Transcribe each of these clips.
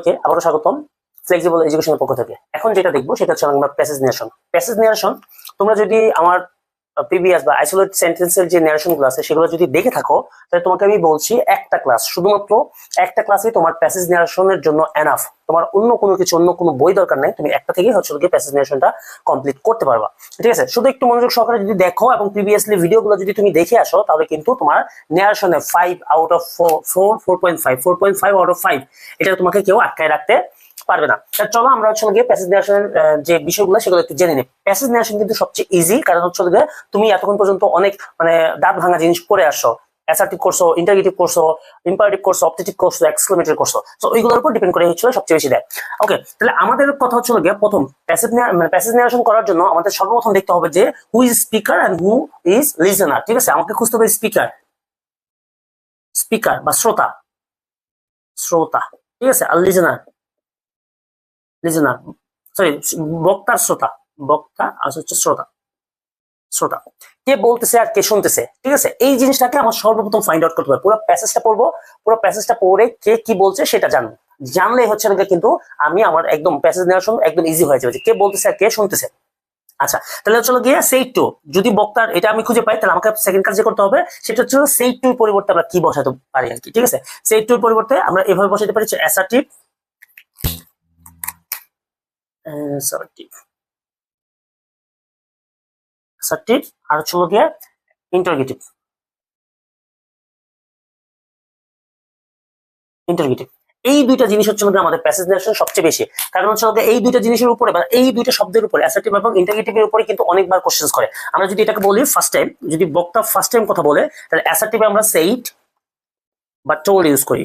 ওকে আবারও স্বাগতম ফ্লেক্সিবল এডুকেশনের পক্ষ থেকে। এখন যেটা দেখব সেটা হচ্ছে আমরা প্যাসেজ নিয়েশন প্যাসেজ নিয়েশন তোমরা যদি আমার প্রিভিয়াস বা আইসোলেট সেন্টেন্সের যে ন্যারেশনগুলো আছে, সেগুলো যদি দেখে থাকো, তাহলে তোমাকে আমি বলছি একটা ক্লাস শুধুমাত্র একটা ক্লাসে তোমার প্যাসেজ ন্যারেশনের জন্য এনাফ তোমার অন্য কোনো কিছু, অন্য কোনো বই দরকার নেই, তুমি একটা থেকেই হচ্ছে গিয়ে প্যাসেজ ন্যারেশনটা কমপ্লিট করতে পারবা। ঠিক আছে? শুধু একটু মনোযোগ সহকারে যদি দেখো এবং প্রিভিয়াসলি ভিডিওগুলো যদি তুমি দেখে আসো, তাহলে কিন্তু তোমার ন্যারেশনে five out of four four four point five four point five out of five এটা তোমাকে কেউ আটকায় রাখতে পারবে না। চলো আমরা হচ্ছে গিয়ে প্যাসেজ নেশনের যে বিষয়গুলো, সেগুলো একটু জেনে নিই। প্যাসেজ নেশন কিন্তু সবচেয়ে ইজি কারণ হচ্ছে গিয়ে তুমি এতক্ষণ পর্যন্ত অনেক মানে দাঁত ভাঙা জিনিস পড়ে আসছো। অ্যাসার্টিভ করছ ইন্টারগেটিভ করছ ইম্পারেটিভ করছ অপটেটিভ করছ এক্সক্লেমেটরি করছ। তো ওইগুলোর উপর ডিপেন্ড করে হচ্ছে সবচেয়ে বেশি দেয়। ওকে তাহলে আমাদের কথা হচ্ছে গিয়ে প্রথম প্যাসেজ মানে প্যাসেজ নেশন করার জন্য আমাদের সর্বপ্রথম দেখতে হবে যে who is speaker and who is listener ঠিক আছে? আমাকে খুঁজতে হবে স্পিকার স্পিকার বা শ্রোতা। শ্রোতা, ঠিক আছে? আর লিজেনার লিজেনার সরি বক্তার শ্রোতা, বক্তা আর হচ্ছে শ্রোতা শ্রোতা। কে বলতেছে আর কে শুনতেছে, ঠিক আছে? এই জিনিসটাকে আমার সর্বপ্রথম ফাইন্ড আউট করতে হবে পুরো প্যাসেজটা পড়ব, পুরো প্যাসেজটা পড়ে কে কি বলছে সেটা জানব। জানলে হচ্ছে না কিন্তু আমি আমার একদম প্যাসেজ নেওয়ার সময় একদম ইজি হয়ে যাবে কে বলতেছে আর কে শুনতেছে। আচ্ছা তাহলে চলো গিয়ে সেই টু যদি বক্তার এটা আমি খুঁজে পাই, তাহলে আমাকে সেকেন্ড কাজ যে করতে হবে, সেটা হচ্ছে সেই টুর পরিবর্তে আমরা কি বসাতে পারি আর কি, ঠিক আছে? সেই টুর পরিবর্তে আমরা এভাবে বসাতে পারি অ্যাসার্টিভ assertive assertive আর হচ্ছে গিয়ে ইন্টারগেটিভ ইন্টারগেটিভ এই দুইটা জিনিস হচ্ছে আমাদের প্যাসেজ নেশন সবচেয়ে বেশি। কারণ হচ্ছে এই দুইটা জিনিসের উপরে বা এই দুইটা শব্দের উপরে অ্যাসার্টিভ এবং ইন্টারগেটিভের উপরে কিন্তু অনেকবার কোশ্চেন্স করে। আমরা যদি এটাকে বলি ফার্স্ট টাইম যদি বক্তা ফার্স্ট টাইম কথা বলে, তাহলে অ্যাসার্টিভে আমরা সেইট বা টোল্ড ইউজ করি।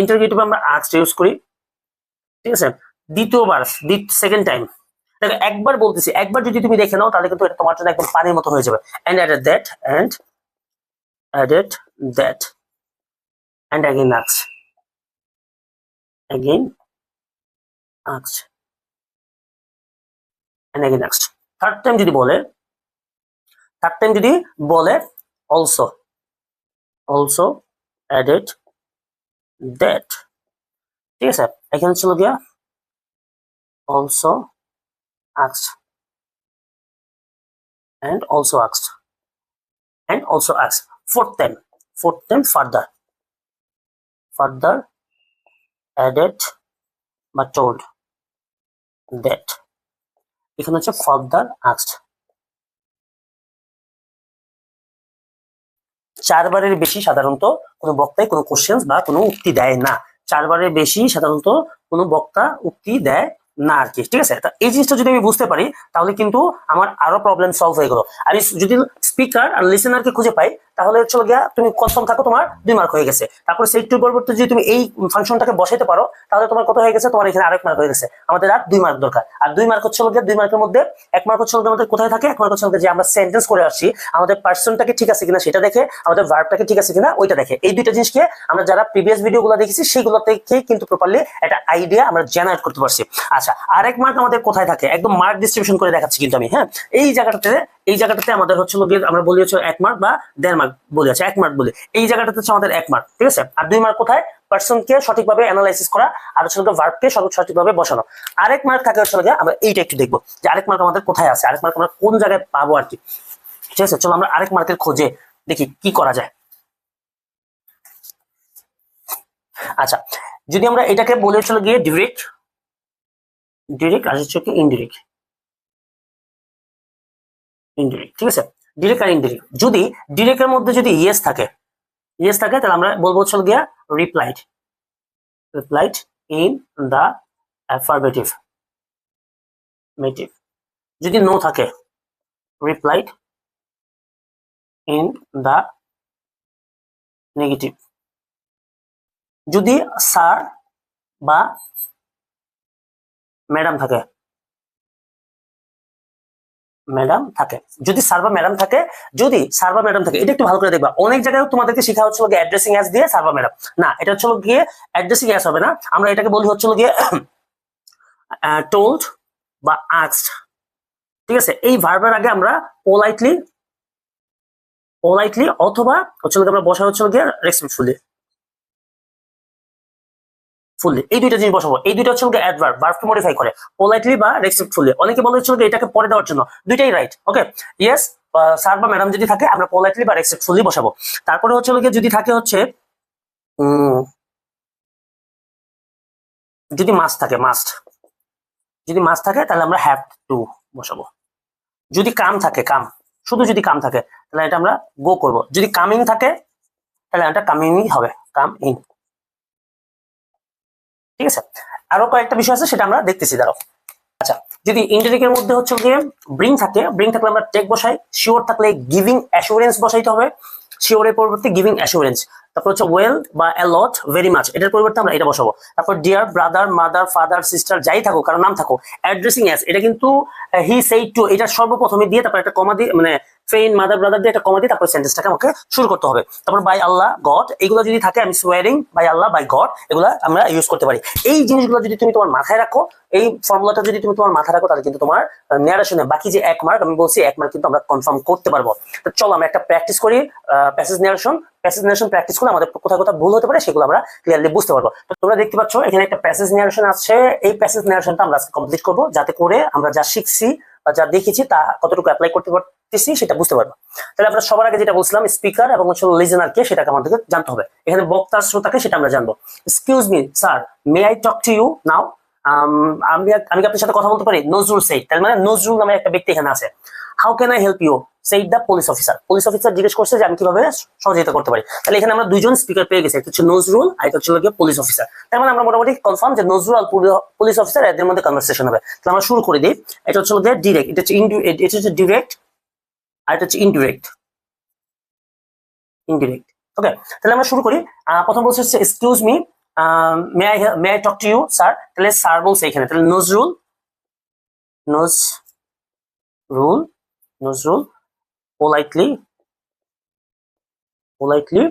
ইন্টারগেটিভে আমরা আস্ট ইউজ করি। ঠিক আছে? দ্বিতীয়বার সেকেন্ড টাইম দেখো, একবার বলতেছি, একবার যদি তুমি দেখে নাও, তাহলে কিন্তু এটা তোমার জন্য একদম পানির মতো হয়ে যাবে। And added that and added that and again asks again asks and again asks third time যদি বলে থার্ড টাইম যদি বলে অলসো অলসো অ্যাডেড দ্যাট ঠিক আছে? এখানে ছিল গিয়া also asked and also asked and also asked fourth time fourth time further further added বা told that এখানে হচ্ছে further asked চারবারের বেশি সাধারণত কোনো বক্তায় কোনো কোশ্চেন বা কোনো উক্তি দেয় না চারবারের বেশি সাধারণত কোনো বক্তা উক্তি দেয় না আর কি, ঠিক আছে? এই জিনিসটা যদি আমি বুঝতে পারি, তাহলে কিন্তু আমার আরও প্রবলেম সলভ হয়ে গেল। আমি যদি স্পিকার আর লিসেনারকে খুঁজে পাই, তাহলে চলে গিয়া তুমি কনফার্ম থাকো তোমার দুই মার্ক হয়ে গেছে। তারপর সেই টুর পরিবর্তে যদি তুমি এই ফাংশনটাকে বসাইতে পারো, তাহলে তোমার কত হয়ে গেছে? তোমার এখানে আরেক মার্ক হয়ে গেছে। আমাদের আর দুই মার্ক দরকার। আর দুই মার্ক হচ্ছে গিয়ে দুই মার্কের মধ্যে, এক মার্ক হচ্ছে আমাদের কোথায় থাকে? এক মার্ক হচ্ছে যে আমরা সেন্টেন্স করে আসছি, আমাদের পার্সনটাকে ঠিক আছে কিনা সেটা দেখে, আমাদের ভার্বটাকে ঠিক আছে কিনা ওইটা দেখে। এই দুইটা জিনিসকে আমরা যারা প্রিভিয়াস ভিডিওগুলো দেখেছি সেগুলো থেকে কিন্তু প্রপারলি একটা আইডিয়া আমরা জেনারেট করতে পারছি। আচ্ছা আরেক মার্ক আমাদের কোথায় থাকে? একদম মার্ক ডিস্ট্রিবিউশন করে দেখাচ্ছি কিন্তু আমি হ্যাঁ? এই জায়গাটাতে এই জায়গাটাতে আমাদের হচ্ছে আমরা বলি হচ্ছে এক মার্ক বা দেড় মার্ক বলি আছে এক মার্ক বলি। এই জায়গাটাতে হচ্ছে আমাদের এক মার্ক ঠিক আছে? আর দুই মার্ক কোথায়? পার্সনকে সঠিকভাবে অ্যানালাইসিস করা আর হচ্ছে ভার্বকে সঠিকভাবে বসানো। আরেক মার্ক থাকে হচ্ছে আমরা এইটা একটু দেখব যে আরেক মার্ক আমাদের কোথায় আছে, আরেক মার্ক আমরা কোন জায়গায় পাবো আর কি। ঠিক আছে? চলো আমরা আরেক মার্কের খোঁজে দেখি কি করা যায়। আচ্ছা যদি আমরা এটাকে বলে চলে গিয়ে ডিরেক্ট ডিরেক্ট আর হচ্ছে ইনডিরেক্ট ইনডিরেক্ট ঠিক আছে? ডিরেক্ট আর ইনডিরেক্ট যদি ডিরেক্টের মধ্যে যদি ইয়েস থাকে ইয়েস থাকে, তাহলে আমরা বলব হচ্ছে গিয়া replied replied in the affirmative মেটিভ যদি নো থাকে রিপ্লাইড ইন দা নেগেটিভ যদি স্যার বা ম্যাডাম থাকে। ম্যাডাম থাকে। যদি সার্ভার ম্যাডাম থাকে, যদি বা ম্যাডাম থাকে, এটা একটু ভালো করে দেখবা। অনেক জায়গায় তোমাদেরকে শেখা হচ্ছিল গিয়ে অ্যাড্রেসিং অ্যাস দিয়ে বা ম্যাডাম। না, এটা হচ্ছিল গিয়ে অ্যাড্রেসিং অ্যাস হবে না। আমরা এটাকে বলি হচ্ছিল গিয়ে টোল্ড বা আক্সড ঠিক আছে? এই ভার্বের আগে আমরা পোলাইটলি পোলাইটলি অথবা হচ্ছিল আমরা বসা হচ্ছিল গিয়ে রেসপেক্টফুলি রেসপেক্টফুলি এই দুইটা জিনিস বসাবো। এই দুইটা হচ্ছে অ্যাডভার্ব ভার্বকে মডিফাই করে। পোলাইটলি বা রেসপেক্টফুলি অনেকে বলে হচ্ছে এটাকে পরে দেওয়ার জন্য। দুইটাই রাইট ওকে ইয়েস স্যার বা ম্যাডাম যদি থাকে, আমরা পোলাইটলি বা রেসপেক্টফুলি বসাবো। তারপরে হচ্ছে যদি থাকে হচ্ছে যদি মাস থাকে মাস্ট যদি মাস থাকে, তাহলে আমরা হ্যাভ টু বসাবো। যদি কাম থাকে কাম শুধু যদি কাম থাকে, তাহলে এটা আমরা গো করব। যদি কামিং থাকে, তাহলে এটা কামিংই হবে। কাম ইন ঠিক আছে? আরও কয়েকটা বিষয় আছে, সেটা আমরা দেখতেছি, দাঁড়াও। আচ্ছা যদি ইন্টারনেটের মধ্যে হচ্ছে গিয়ে ব্রিং থাকে ব্রিং থাকলে আমরা টেক বসাই শিওর থাকলে গিভিং অ্যাসুরেন্স বসাইতে হবে। শিওরের পরিবর্তে গিভিং অ্যাসুরেন্স তারপর হচ্ছে ওয়েল বা অ্যালট ভেরি মাচ এটার পরিবর্তে আমরা এটা বসাবো। তারপর dear brother mother father sister যাই থাকুক কারণ নাম থাকুক অ্যাড্রেসিং অ্যাস এটা কিন্তু হি সেই টু এটা সর্বপ্রথমে দিয়ে তারপর একটা কমা দিয়ে মানে ফ্রেন্ড মাদার ব্রাদার দিয়ে একটা কমা দিয়ে তারপর সেন্টেন্সটাকে আমাকে শুরু করতে হবে। তারপর বাই আল্লাহ গড এগুলো যদি থাকে, আমি swearing by Allah by God এগুলো আমরা ইউজ করতে পারি। এই জিনিসগুলো যদি তুমি তোমার মাথায় রাখো, এই ফর্মুলাটা যদি তুমি তোমার মাথায় রাখো, তাহলে কিন্তু তোমার ন্যারেশনে বাকি যে এক মার্ক আমি বলছি এক মার্ক কিন্তু আমরা কনফার্ম করতে পারব। তো চলো, আমরা একটা প্র্যাকটিস করি passage narration passage narration practice করলে আমাদের কোথাও কোথাও ভুল হতে পারে সেগুলো আমরা ক্লিয়ারলি বুঝতে পারব। তো তোমরা দেখতে পাচ্ছ, এখানে একটা প্যাসেজ ন্যারেশন আছে। এই প্যাসেজ ন্যারেশনটা আমরা আজকে কমপ্লিট করব যাতে করে আমরা যা শিখছি বা যা দেখেছি তা কতটুকু অ্যাপ্লাই করতে পারতেছি সেটা বুঝতে পারব। তাহলে আমরা সবার আগে যেটা বলছিলাম স্পিকার এবং হচ্ছে লিজেনার কে সেটাকে আমাদেরকে জানতে হবে। এখানে বক্তার শ্রোতাকে সেটা আমরা জানব। Excuse me sir may I talk to you now আমি আমি আপনার সাথে কথা বলতে পারি? নজরুল সেইড তার মানে নজরুল নামে একটা ব্যক্তি এখানে আছে। How can I help you said the police officer police officer জিজ্ঞেস করছে যে আমি কীভাবে সহযোগিতা করতে পারি। তাহলে এখানে আমরা দুজন স্পিকার পেয়ে গেছি। একটা হচ্ছে নজরুল আর একটা হচ্ছে গিয়ে পুলিশ অফিসার তার মানে আমরা মোটামুটি কনফার্ম যে নজরুল আর পুলিশ অফিসার এদের মধ্যে কনভারসেশন হবে। তাহলে আমরা শুরু করে দিই। এটা হচ্ছে গিয়ে ডিরেক্ট এটা হচ্ছে এটা হচ্ছে ডিরেক্ট আর এটা হচ্ছে ইনডিরেক্ট ইনডিরেক্ট ওকে তাহলে আমরা শুরু করি। প্রথম বলছে excuse me may I may I talk to you sir তাহলে স্যার বলছে এখানে। তাহলে Nazrul নজ Nazrul politely politely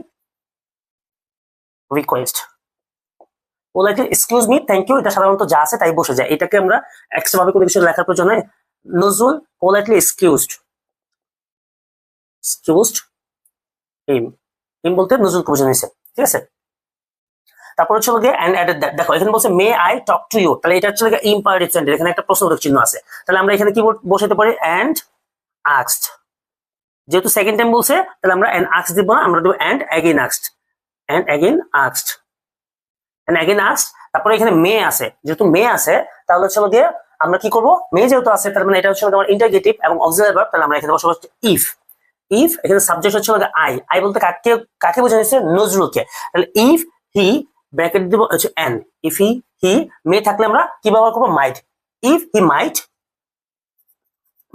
request politely excuse me thank you এটা সাধারণত যা আছে তাই বসে যায়। এটাকে আমরা এক্সট্রা ভাবে কোনো কিছু লেখার প্রয়োজন নেই। Nazrul politely excused excused him him বলতে নজরুলকে বোঝানো হয়েছে ঠিক আছে? তারপর হচ্ছে গিয়ে অ্যান্ড অ্যাডেড দ্যাট দেখো, এখানে বলছে may I talk to you তাহলে এটা হচ্ছে ইম্পারেটিভ সেন্টেন্স এখানে একটা প্রশ্নবোধক চিহ্ন আছে। তাহলে আমরা এখানে কি বসাতে পারি? অ্যান্ড আক্সড যেহেতু সেকেন্ড টাইম বলছে, তাহলে আমরা অ্যান্ড আক্স দিব না, আমরা দেবো and again আক্সড and again আক্সড and again আক্সড তারপরে এখানে মে আছে। যেহেতু মে আছে, তাহলে হচ্ছে গিয়ে আমরা কি করব? মে যেহেতু আছে, তার মানে এটা হচ্ছে আমার ইন্টারগেটিভ এবং অক্সিলারি ভার্ব তাহলে আমরা এখানে বসবাস ইফ ইফ এখানে সাবজেক্ট হচ্ছে আমাদের আই আই বলতে কাকে কাকে বোঝানো হয়েছে? নজরুলকে। তাহলে ইফ হি ব্র্যাকেট দিব হচ্ছে এন ইফ হি হি মে থাকলে আমরা কি ব্যবহার করব? মাইট ইফ হি মাইট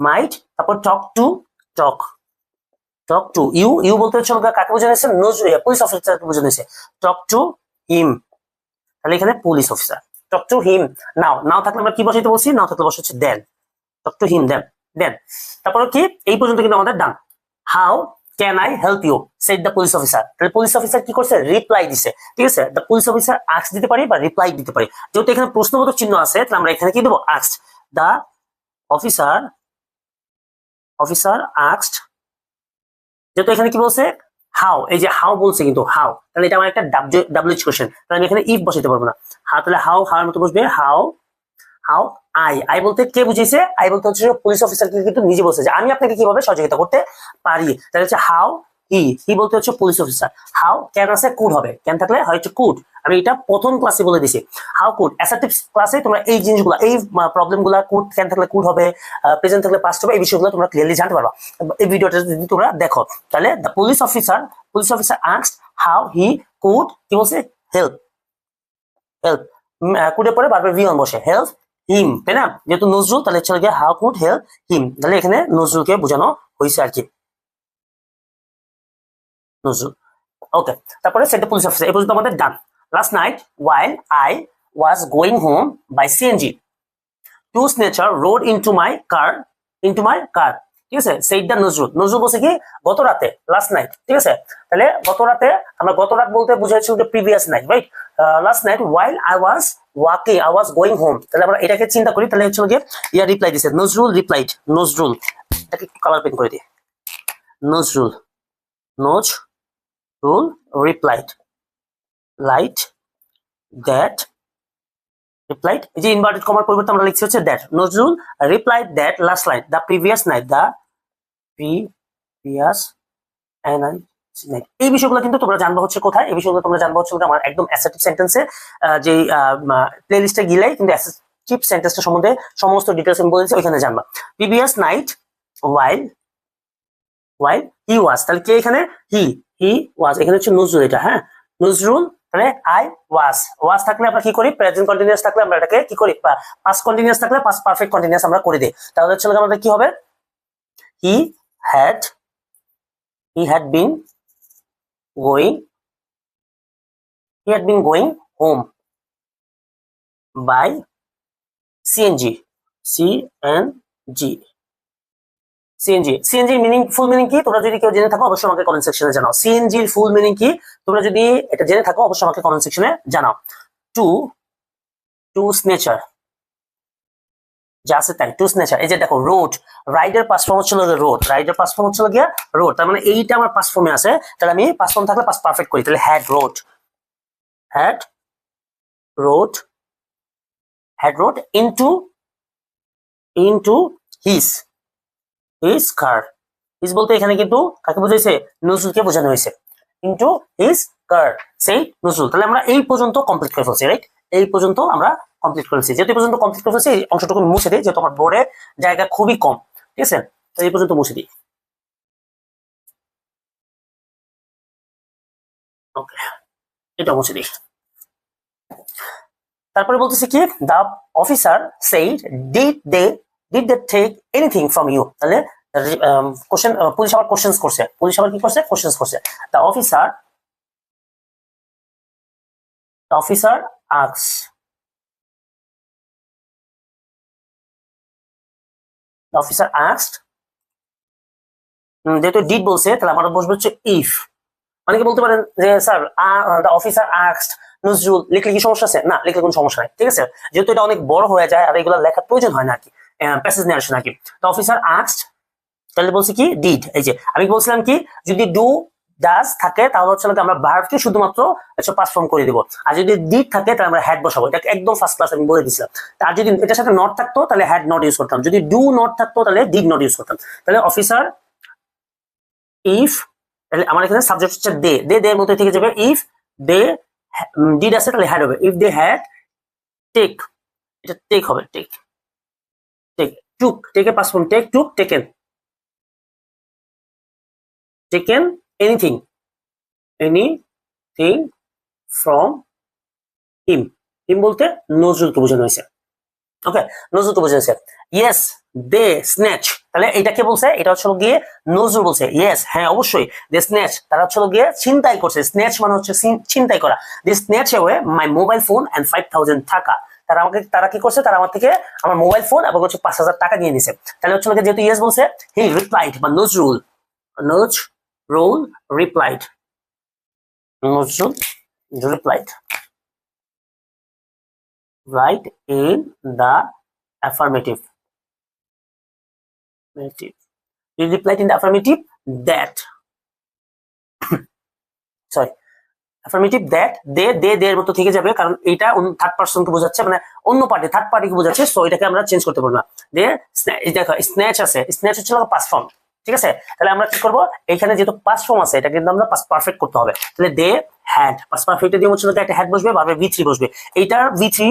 মাইট, তারপর talk to, talk. Talk to, you you বলতে হচ্ছে কাকে বোঝানো পুলিশ অফিসারকে বোঝানো টক টু হিম। তাহলে এখানে police officer talk to him. Now now থাকলে আমরা কি বসাইতে বলছি নাও থাকলে বসে হচ্ছে দেন। টক টু হিম, দেন দেন। তারপরে কি? এই পর্যন্ত কিন্তু আমাদের done how can I help you said the police officer তাহলে পুলিশ অফিসার কি করছে? রিপ্লাই দিছে। ঠিক আছে? দ্য পুলিশ অফিসার আক্স দিতে পারি বা রিপ্লাই দিতে পারি। যেহেতু এখানে প্রশ্নবোধক চিহ্ন আছে, তাহলে আমরা এখানে কি দেবো? Asks the officer officer asked যেহেতু এখানে কি বলছে? হাও এই যে হাও বলছে কিন্তু হাও তাহলে এটা আমার একটা ডাব্লিউচ কোশ্চেন তাহলে আমি এখানে ইফ বসাইতে পারব না। হা তাহলে হাও হাওয়ার মতো বসবে? হাও হাও আই আই বলতে কে বুঝিয়েছে? আই বলতে হচ্ছে পুলিশ অফিসারকে কিন্তু নিজে বলছে যে আমি আপনাকে কীভাবে সহযোগিতা করতে পারি। তাহলে হচ্ছে হাউ হি হি বলতে হচ্ছে পুলিশ অফিসার হাউ ক্যান আছে কুড হবে? ক্যান থাকলে হয় হচ্ছে কুড আমি এটা প্রথম ক্লাসে বলে দিছি। হাউ কুড অ্যাসার্টিভ ক্লাসে তোমরা এই জিনিসগুলো, এই প্রবলেমগুলা কুড ক্যান থাকলে কুড হবে প্রেজেন্ট থাকলে পাস্ট হবে, এই বিষয়গুলো তোমরা ক্লিয়ারলি জানতে পারবা। এই ভিডিওটা যদি তোমরা দেখো, তাহলে the police officer police officer ask how he could কি বলছে? হেল্প হেল্প কুডের পরে বারবার ভি অন বসে। হেল্প হিম তাই না? যেহেতু নজরুল, তাহলে গিয়ে হাউ কুড হেল্প হিম তাহলে এখানে নজরুলকে বোঝানো হয়েছে আর কি। নজরুল। ওকে তারপরে সেটা পুলিশ অফিসার এই পর্যন্ত আমাদের done last night while I was going home by CNG two snatcher rode into my car into my car ঠিক আছে? সেইটা নজরুল নজরুল বলছে কি? গত রাতে লাস্ট নাইট ঠিক আছে? তাহলে গত রাতে আমরা গত রাত বলতে বুঝাইছি যে previous night right last night while I was walking I was going home তাহলে আমরা এটাকে চিন্তা করি, তাহলে হচ্ছে গিয়ে ইয়া রিপ্লাই দিছে। নজরুল রিপ্লাইড নজরুল এটাকে একটু কালার পেন করে দিই। Nazrul Nazrul replied light that replied এই যে ইনভার্টেড কমার পরিবর্তে আমরা লিখছি হচ্ছে that Nazrul replied that last line the previous night the previous night এই বিষয়গুলো কিন্তু তোমরা জানবা হচ্ছে কোথায়, এই বিষয়গুলো তোমরা জানবা হচ্ছে আমার একদম অ্যাসেটিভ সেন্টেন্সে যে প্লে লিস্টে গিলেই কিন্তু অ্যাসেটিভ সেন্টেন্সটা সম্বন্ধে সমস্ত ডিটেলস আমি বলেছি ওইখানে জানবা। প্রিভিয়াস নাইট ওয়াইল ওয়াইল হি ওয়াজ তাহলে কে এখানে? হি হি ওয়াজ এখানে হচ্ছে নজরুল এটা হ্যাঁ? নজরুল, তাহলে আই ওয়াজ ওয়াজ থাকলে আমরা কি করি? প্রেজেন্ট কন্টিনিউয়াস থাকলে আমরা এটাকে কি করি? পাস কন্টিনিউয়াস থাকলে পাস পারফেক্ট কন্টিনিউয়াস আমরা করে দিই। তাহলে হচ্ছে আমাদের কি হবে? He had he had been going he had been going home by CNG CNG CNG CNG meaning full meaning কি? তোমরা যদি কেউ জেনে থাকো, অবশ্যই আমাকে কমেন্ট সেকশনে জানাও। সিএনজির ফুল মিনিং কি? তোমরা যদি এটা জেনে থাকো, অবশ্যই আমাকে কমেন্ট সেকশনে জানাও। টু টু স্নেচার যা তাই টু স্নেচার এই যে দেখো রোড রাইডের পাস ফর্ম হচ্ছিল রোড রাইডের পাস ফর্ম হচ্ছিল গিয়া রোড তার মানে এইটা আমার পাস ফর্মে আছে। তাহলে আমি পাস ফর্ম থাকলে পাস পারফেক্ট করি। তাহলে had rode had rode had rode into into his his car his বলতে এখানে কিন্তু কাকে বোঝাইছে? নজরুলকে বোঝানো হয়েছে। কিন্তু হিজ কার সেই নজরুল। তাহলে আমরা এই পর্যন্ত কমপ্লিট করে ফেলছি রাইট এই পর্যন্ত আমরা কমপ্লিট করেছি যেহেতু পর্যন্ত কমপ্লিট করে ফেলছি, এই অংশটুকু মুছে দিই, যেহেতু আমার বোর্ডে জায়গা খুবই কম, ঠিক আছে? এই পর্যন্ত মুছে দিই। ওকে এটা মুছে দিই। তারপরে বলতেছি কি the officer said did they did they take anything from you তাহলে কোশ্চেন পুলিশ আবার কোশ্চেন্স করছে। পুলিশ আবার কি করছে? কোশ্চেন্স করছে। The officer the officer asked um, যেহেতু ডিড বলছে তাহলে আমার বসবে হচ্ছে ইফ অনেকে বলতে পারেন যে sir the officer asked Nazrul লিখলে কি সমস্যা আছে? না লিখলে কোনো সমস্যা নাই ঠিক আছে? যেহেতু এটা অনেক বড় হয়ে যায় আর এগুলো লেখার প্রয়োজন হয় না আর কি। প্যাসেজ নারেশন আর কি তো অফিসার আস্কড তাহলে বলছি কি? ডিড এই যে, আমি বলছিলাম কি? যদি ডু ডাস থাকে, তাহলে হচ্ছে আমরা ভার্বকে শুধুমাত্র হচ্ছে পাস ফর্ম করে দিব। আর যদি ডিড থাকে, তাহলে আমরা হ্যাড বসাবো। এটা একদম ফার্স্ট ক্লাস আমি বলে দিছিলাম। আর যদি এটার সাথে নট থাকতো, তাহলে হ্যাড নট ইউজ করতাম। যদি ডু নট থাকতো, তাহলে ডিড নট ইউজ করতাম। তাহলে অফিসার ইফ তাহলে আমার এখানে সাবজেক্ট হচ্ছে দে দে দে এর মধ্যে থেকে যাবে ইফ দে ডিড আছে, তাহলে হ্যাড হবে। ইফ দে হ্যাড টেক এটা টেক হবে টেক টেক টুক টেকে past form take took taken taken anything anything from him him বলতে নজরুলকে বোঝানো হয়েছে। ওকে নজরুলকে বোঝানো হয়েছে। ইয়েস দে স্ন্যাচ তাহলে এটা কে বলছে? এটা হচ্ছে গিয়ে নজরুল বলছে। ইয়েস হ্যাঁ অবশ্যই। দে স্ন্যাচ তারা হচ্ছে গিয়ে ছিনতাই করছে। স্ন্যাচ মানে হচ্ছে ছিন- ছিনতাই করা। They snatch away my mobile phone and five thousand টাকা তারা আমাকে, তারা কি করছে? তারা আমার থেকে আমার মোবাইল ফোন এবং হচ্ছে পাঁচ হাজার টাকা নিয়ে নিছে। তাহলে হচ্ছে গিয়ে যেহেতু ইয়েস বলছে হি রিপ্লাইড বা Nazrul Nazrul replied Nazrul replied right in the affirmative affirmative. Replied in the affirmative that, sorry affirmative that they they their মতো থেকে যাবে, কারণ এটা থার্ড পার্সন কে বোঝাচ্ছে মানে অন্য পার্টি থার্ড পার্টিকে বোঝাচ্ছে সো এটাকে আমরা চেঞ্জ করতে পারব না। দে দেখো স্ন্যাচ আছে স্ন্যাচ হচ্ছে পাস ফর্ম ঠিক আছে? তাহলে আমরা কি করব? এখানে যেহেতু পাস ফর্ম আছে, এটা কিন্তু আমরা পাস পারফেক্ট করতে হবে। তাহলে দে হ্যাড পাস পারফেক্ট দিয়ে হচ্ছে একটা হ্যাড বসবে ভাবে ভি বসবে। এইটার ভি থ্রি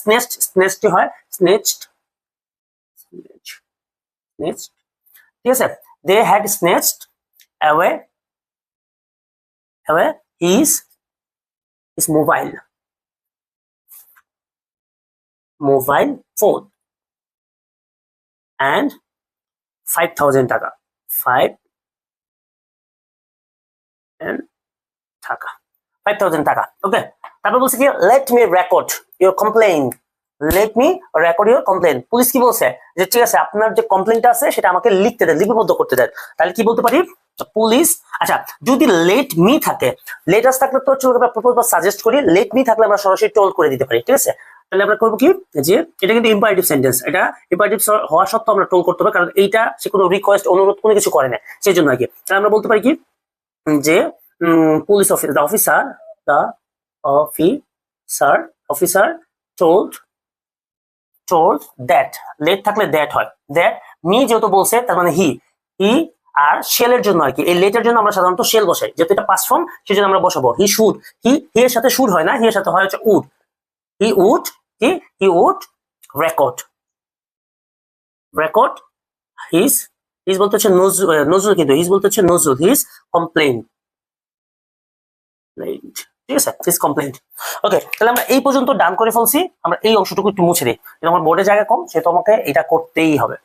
স্নেচড স্নেচড হয়? স্নেচড স্নেচড ঠিক আছে? They had snatched away away his mobile mobile phone and five thousand টাকা ফাইভ টাকা ফাইভ থাউজেন্ড টাকা ওকে তারপর বলছে কি let me record your complain let me record your complain police কি বলছে? যে ঠিক আছে, আপনার যে কমপ্লেনটা আছে, সেটা আমাকে লিখতে দেন, লিপিবদ্ধ করতে দেন। তাহলে কি বলতে পারি? পুলিশ আচ্ছা যদি লেট মি থাকে লেটাস থাকলে তো প্রপোজ বা সাজেস্ট করি লেট মি থাকলে আমরা সরাসরি টোল করে দিতে পারি, ঠিক আছে? তাহলে আমরা করব কি? যে, এটা কিন্তু ইম্পারেটিভ সেন্টেন্স এটা ইম্পারেটিভ হওয়া সত্ত্বেও আমরা টোল করতে হবে, কারণ এইটা সে কোনো রিকোয়েস্ট অনুরোধ কোনো কিছু করে না সেই জন্য আর কি। তাহলে আমরা বলতে পারি কি? যে police officer the officer the officer officer told told that let থাকলে দ্যাট হয়। দ্যাট মি যেহেতু বলছে, তার মানে হি হি আর শেলের জন্য আর কি। এই লেটের জন্য আমরা সাধারণত শেল বসাই। যেহেতু এটা পাস ফর্ম সেই জন্য আমরা বসাবো। হি শুড হি হি এর সাথে শুড হয় না। হি এর সাথে হয় হচ্ছে উড হি উড কি? He would record record his his বলতে হচ্ছে নজরুল নজরুল কিন্তু হিজ বলতে হচ্ছে নজরুল। হিজ কমপ্লেন ঠিক আছে? হিজ কমপ্লেন ওকে তাহলে আমরা এই পর্যন্ত ডান করে ফেলছি। আমরা এই অংশটুকু একটু মুছে দিই। আমার বোর্ডের জায়গা কম, সেহেতু আমাকে এটা করতেই হবে।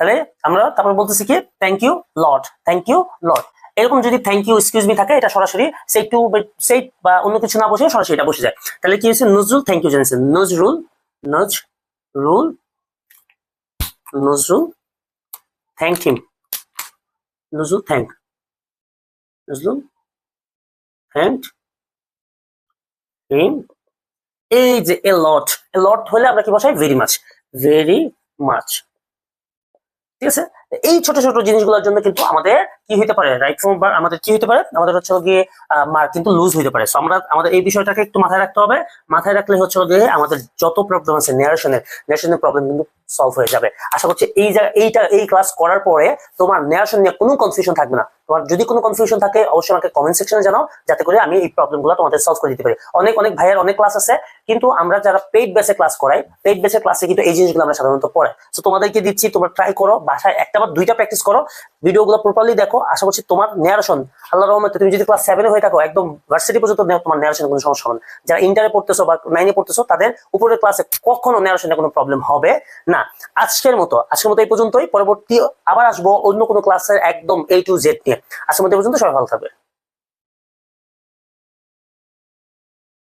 তাহলে আমরা তারপর বলতেছি কি thank you lot thank you lot এরকম যদি থ্যাংক ইউ এক্সকিউজ মি থাকে, এটা সরাসরি সেই টু সেই বা অন্য কিছু না বসে সরাসরি এটা বসে যায়। তাহলে কি হচ্ছে নজরুল থ্যাংক ইউ জানিয়েছেন Nazrul Nazrul Nazrul thank him Nazrul thank Nazrul thank him এই যে এ লট এ লট হলে আমরা কি বসাই? ভেরি মাচ ভেরি মাচ ঠিক আছে এই ছোট ছোট জিনিসগুলোর জন্য কিন্তু আমাদের কি হতে পারে রাইট ফর্ম বা আমাদের কি হতে পারে? আমাদের হচ্ছে গিয়ে মার্ক কিন্তু লুজ হতে পারে। So, আমরা, আমাদের এই বিষয়টাকে একটু মাথায় রাখতে হবে। মাথায় রাখলে হচ্ছে গিয়ে আমাদের যত প্রবলেম আছে নেয়ারেশনের নেয়ারেশনের প্রবলেম কিন্তু সলভ হয়ে যাবে। আশা করছি এই জায়গা, এইটা, এই ক্লাস করার পরে তোমার নেয়ারেশন নিয়ে কোনো কনফিউশন থাকবে না। তোমার যদি কোনো কনফিউশন থাকে, অবশ্যই আমাকে কমেন্ট সেকশনে জানাও, যাতে করে আমি এই প্রবলেমগুলো তোমাদের সলভ করে দিতে পারি। অনেক অনেক ভাইয়ের অনেক ক্লাস আছে, কিন্তু আমরা যারা পেইড বেসে ক্লাস করাই পেইড বেসে ক্লাসে কিন্তু এই জিনিসগুলো আমরা সাধারণত পড়াই। তো তোমাদেরকে দিচ্ছি, তোমরা ট্রাই করো। বাসায় একটা বা দুইটা প্র্যাকটিস করো ভিডিওগুলো প্রপারলি দেখো। আশা করছি তোমার নেয়ারেশন আল্লাহ রহমতে তুমি যদি ক্লাস সেভেনে হয়ে থাকো, একদম ভার্সিটি পর্যন্ত তোমার নেয়ারেশন কোনো সমস্যা হবে যারা ইন্টারে পড়তেছো বা নাইনে পড়তেছো, তাদের উপরের ক্লাসে কখনো ন্যারেশনে কোনো প্রবলেম হবে না। আজকের মতো আজকের মতো এই পর্যন্তই। পরবর্তী আবার আসব অন্য কোনো ক্লাসের একদম এ টু জেড নিয়ে। আজকের মতো পর্যন্ত, সবাই ভালো থাকবে।